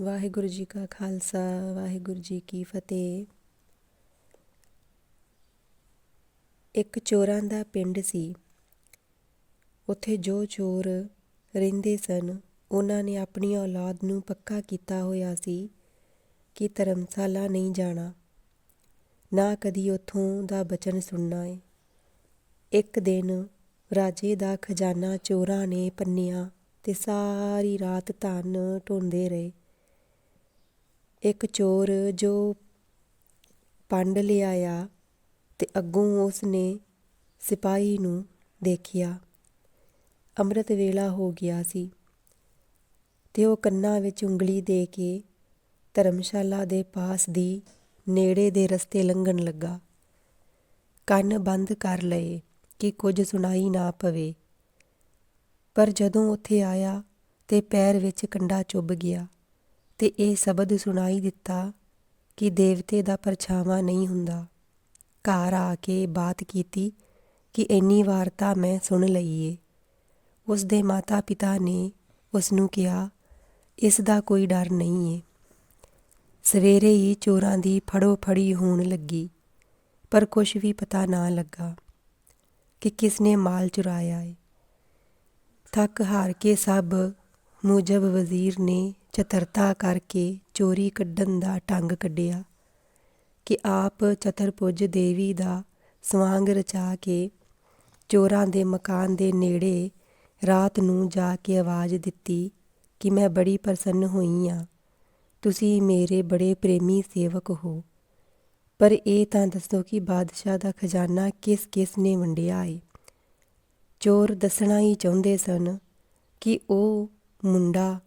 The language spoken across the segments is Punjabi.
ਵਾਹਿਗੁਰੂ ਜੀ ਕਾ ਖਾਲਸਾ, ਵਾਹਿਗੁਰੂ ਜੀ ਕੀ ਫਤਿਹ। ਇੱਕ ਚੋਰਾਂ ਦਾ ਪਿੰਡ ਸੀ। ਉੱਥੇ ਜੋ ਚੋਰ ਰਹਿੰਦੇ ਸਨ, ਉਹਨਾਂ ਨੇ ਆਪਣੀ ਔਲਾਦ ਨੂੰ ਪੱਕਾ ਕੀਤਾ ਹੋਇਆ ਸੀ ਕਿ ਧਰਮਸ਼ਾਲਾ ਨਹੀਂ ਜਾਣਾ, ਨਾ ਕਦੀ ਉੱਥੋਂ ਦਾ ਬਚਨ ਸੁਣਨਾ ਏ। ਇੱਕ ਦਿਨ ਰਾਜੇ ਦਾ ਖਜ਼ਾਨਾ ਚੋਰਾਂ ਨੇ ਪੰਨਿਆ ਤੇ ਸਾਰੀ ਰਾਤ ਧਨ ਢੋਂਦੇ ਰਹੇ। ਇੱਕ ਚੋਰ ਜੋ ਪੰਡ ਲਿਆਇਆ ਅਤੇ ਅੱਗੋਂ ਉਸ ਨੇ ਸਿਪਾਹੀ ਨੂੰ ਦੇਖਿਆ। ਅੰਮ੍ਰਿਤ ਵੇਲਾ ਹੋ ਗਿਆ ਸੀ ਅਤੇ ਉਹ ਕੰਨਾਂ ਵਿੱਚ ਉਂਗਲੀ ਦੇ ਕੇ ਧਰਮਸ਼ਾਲਾ ਦੇ ਪਾਸ ਦੀ ਨੇੜੇ ਦੇ ਰਸਤੇ ਲੰਘਣ ਲੱਗਾ। ਕੰਨ ਬੰਦ ਕਰ ਲਏ ਕਿ ਕੁਝ ਸੁਣਾਈ ਨਾ ਪਵੇ। ਪਰ ਜਦੋਂ ਉੱਥੇ ਆਇਆ ਤੇ ਪੈਰ ਵਿੱਚ ਕੰਡਾ ਚੁੱਭ ਗਿਆ। ਤੇ ਇਹ ਸ਼ਬਦ ਸੁਣਾਈ ਦਿੱਤਾ ਕਿ ਦੇਵਤੇ ਦਾ ਪਰਛਾਵਾਂ ਨਹੀਂ ਹੁੰਦਾ। ਘਰ ਆ ਕੇ ਬਾਤ ਕੀਤੀ ਕਿ ਇੰਨੀ ਵਾਰ ਤਾਂ ਮੈਂ ਸੁਣ ਲਈ ਏ। ਉਸ ਦੇ ਮਾਤਾ ਪਿਤਾ ਨੇ ਉਸ ਨੂੰ ਕਿਹਾ, ਇਸ ਦਾ ਕੋਈ ਡਰ ਨਹੀਂ ਏ। ਸਵੇਰੇ ਹੀ ਚੋਰਾਂ ਦੀ ਫੜੋ ਫੜੀ ਹੋਣ ਲੱਗੀ, ਪਰ ਕੁਝ ਵੀ ਪਤਾ ਨਾ ਲੱਗਾ ਕਿ ਕਿਸ ਨੇ ਮਾਲ ਚੁਰਾਇਆ ਏ। ਥੱਕ ਹਾਰ ਕੇ ਸਭ ਮੁਜਬ ਵਜ਼ੀਰ ਨੇ ਚਤਰਤਾ ਕਰਕੇ ਚੋਰੀ ਕੱਢਣ ਦਾ ਢੰਗ ਕੱਢਿਆ ਕਿ ਆਪ ਚਤਰਪੁੱਜ ਦੇਵੀ ਦਾ ਸਵਾਂਗ ਰਚਾ ਕੇ ਚੋਰਾਂ ਦੇ ਮਕਾਨ ਦੇ ਨੇੜੇ ਰਾਤ ਨੂੰ ਜਾ ਕੇ ਆਵਾਜ਼ ਦਿੱਤੀ ਕਿ ਮੈਂ ਬੜੀ ਪ੍ਰਸੰਨ ਹੋਈ ਆ। ਤੁਸੀਂ ਮੇਰੇ ਬੜੇ ਪ੍ਰੇਮੀ ਸੇਵਕ ਹੋ। ਪਰ ਇਹ ਤਾਂ ਦੱਸੋ ਕਿ ਬਾਦਸ਼ਾਹ ਦਾ ਖਜ਼ਾਨਾ ਕਿਸ ਕਿਸ ਨੇ ਵੰਡਿਆ ਏ। ਚੋਰ ਦੱਸਣਾ ਹੀ ਚਾਹੁੰਦੇ ਸਨ ਕਿ ਉਹ ਮੁੰਡਾ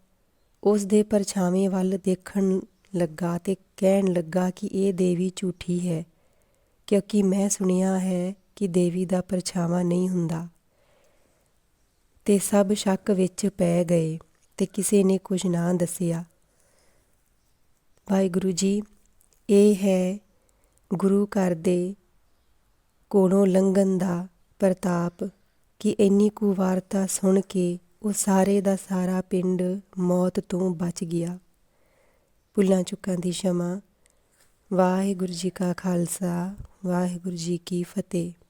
ਉਸ ਦੇ ਪਰਛਾਵੇਂ ਵੱਲ ਦੇਖਣ ਲੱਗਾ ਤੇ ਕਹਿਣ ਲੱਗਾ ਕਿ ਇਹ ਦੇਵੀ ਝੂਠੀ ਹੈ, ਕਿਉਂਕਿ ਮੈਂ ਸੁਣਿਆ ਹੈ ਕਿ ਦੇਵੀ ਦਾ ਪਰਛਾਵਾਂ ਨਹੀਂ ਹੁੰਦਾ। ਤੇ ਸਭ ਸ਼ੱਕ ਵਿੱਚ ਪੈ ਗਏ ਤੇ ਕਿਸੇ ਨੇ ਕੁਝ ਨਾ ਦੱਸਿਆ। ਵਾਹਿਗੁਰੂ ਜੀ, ਇਹ ਹੈ ਗੁਰੂ ਘਰ ਦੇ ਕੋਲੋਂ ਲੰਘਣ ਦਾ ਪ੍ਰਤਾਪ ਕਿ ਇੰਨੀ ਕੁ ਵਾਰਤਾ ਸੁਣ ਕੇ ਉਹ ਸਾਰੇ ਦਾ ਸਾਰਾ ਪਿੰਡ ਮੌਤ ਤੋਂ ਬਚ ਗਿਆ। ਭੁੱਲਾਂ ਚੁੱਕਾਂ ਦੀ ਸ਼ਮਾ। ਵਾਹਿਗੁਰੂ ਜੀ ਕਾ ਖਾਲਸਾ, ਵਾਹਿਗੁਰੂ ਜੀ ਕੀ ਫਤਿਹ।